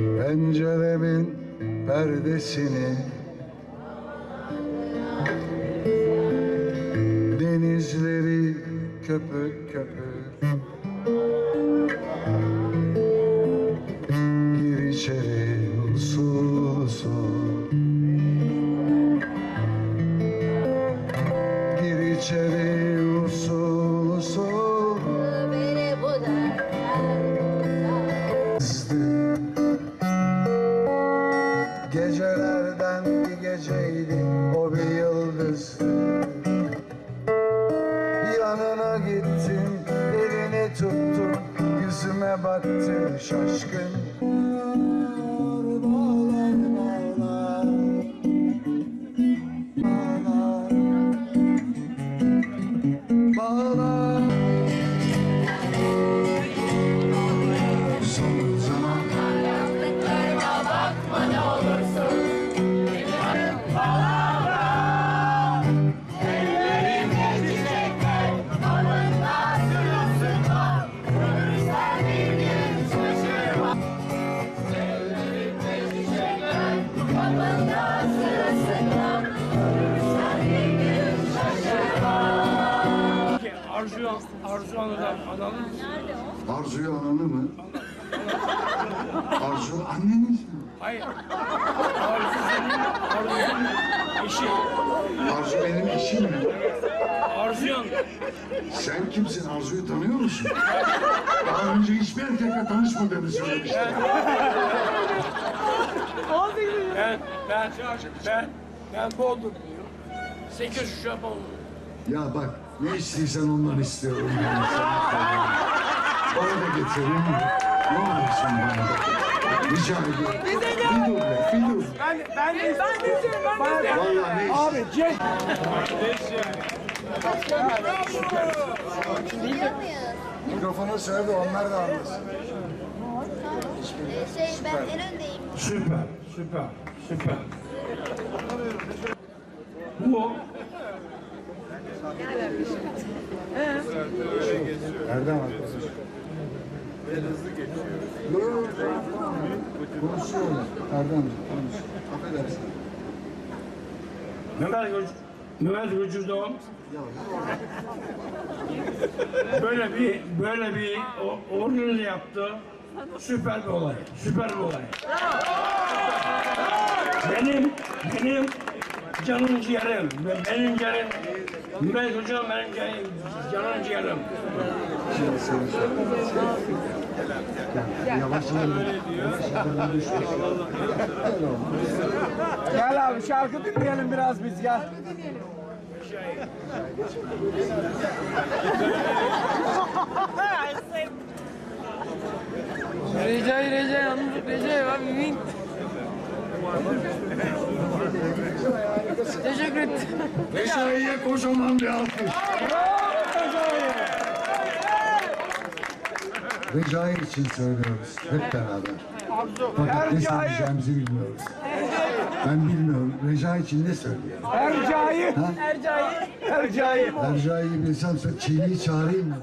Penceremin perdesini. Denizleri köpük köpük Gir içeri usul usul Gir içeri yüzüme baktı şaşkın. Bağlar bağlar Arzu Hanım'dan analım. Arzu'yu ananı mı? Arzu anneniz mi? Hayır. Arzu senin, Arzu senin eşi. Arzu benim eşim mi? Arzu Hanım. Sen kimsin? Arzu'yu tanıyor musun? Daha önce hiçbir erkekle tanışmadığını söylemiştin. Ben, ben, ben, ben Bodrumluyum. 8 Şubat Ya bak ne istiyorsan ondan istiyorum sana. Bana da getirin. Ne olursun bana. Rica ediyorum. Bir dur be, bir dur. Ben, ben de ben de ben de Vallahi ne Abi Cenk. Mikrofona söyle onlar da anlasın. Şey ben en öndeyim. Süper, süper, süper. Bu Erdem arkadaş. Yok. Konuşuyorlar. Erdem konuş. Affedersin. Mehmet Gürcü, Mehmet Gürcü'den böyle bir böyle bir o- onun yaptı. Süper bir olay. Süper bir olay. Benim benim canım ciğerim. Benim ciğerim Mehmet Hocam benim ciğerim, canım ciğerim. Yavaş. Gel abi şarkı dinleyelim biraz biz gel. Recai Recai anladık Recai abi wink. Ederim. Recai'ye kocaman bir alkış. Recai için söylüyoruz hep beraber. Fakat ne söyleyeceğimizi bilmiyoruz. Ben bilmiyorum. Recai için ne söyleyelim? Ercai. Ha? Ercai. Ercai. Recai'yi bilsem sen Çiğli'yi çağırayım mı?